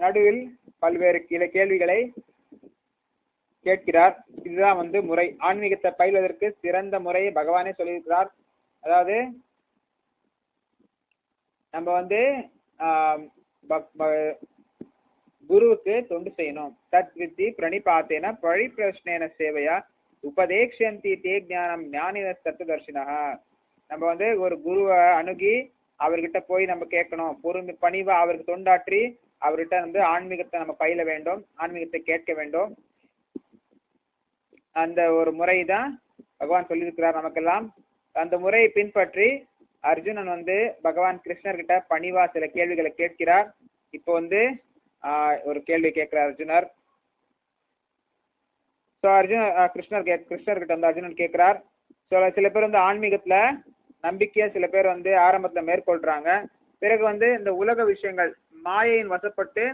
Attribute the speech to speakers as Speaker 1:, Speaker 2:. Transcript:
Speaker 1: நடுவில் பல்வேறு கிளை கேள்விகளை கேட்கிறார். இதுதான் வந்து முறை. ஆன்மீகத்தை பயில்வதற்கு சிறந்த முறையை பகவானே சொல்லியிருக்கிறார். அதாவது நம்ம வந்து ஆஹ், குருவுக்கு தொண்டு செய்யணும். தத் வித்தி பிரணிபாத்தேன பழிப்பிரஷ்னேன சேவையா உபதேக்ஷந்தி தே ஞானம் ஞானின தத்துவதர்ஷினா நம்ம வந்து ஒரு குருவை அணுகி அவர்கிட்ட போய் நம்ம கேட்கணும். பொறுமை பணிவா அவருக்கு தொண்டாற்றி அவர்கிட்ட வந்து ஆன்மீகத்தை நம்ம பயில வேண்டும் ஆன்மீகத்தை கேட்க வேண்டும். அந்த ஒரு முறை தான் பகவான் சொல்லியிருக்கிறார் நமக்கெல்லாம். அந்த முறையை பின்பற்றி அர்ஜுனன் வந்து பகவான் கிருஷ்ணர்கிட்ட பணிவா சில கேள்விகளை கேட்கிறார். இப்போ வந்து ஆஹ், ஒரு கேள்வி கேட்கிறார் அர்ஜுனர். ஸோ அர்ஜுன் கிருஷ்ணர் கே கிருஷ்ணர்கிட்ட வந்து அர்ஜுனன் கேட்கிறார். ஸோ சில பேர் வந்து ஆன்மீகத்துல நம்பிக்கையா சில பேர் வந்து ஆரம்பத்துல மேற்கொள்றாங்க. பிறகு வந்து இந்த உலக விஷயங்கள் மாயையின் வசப்பட்டு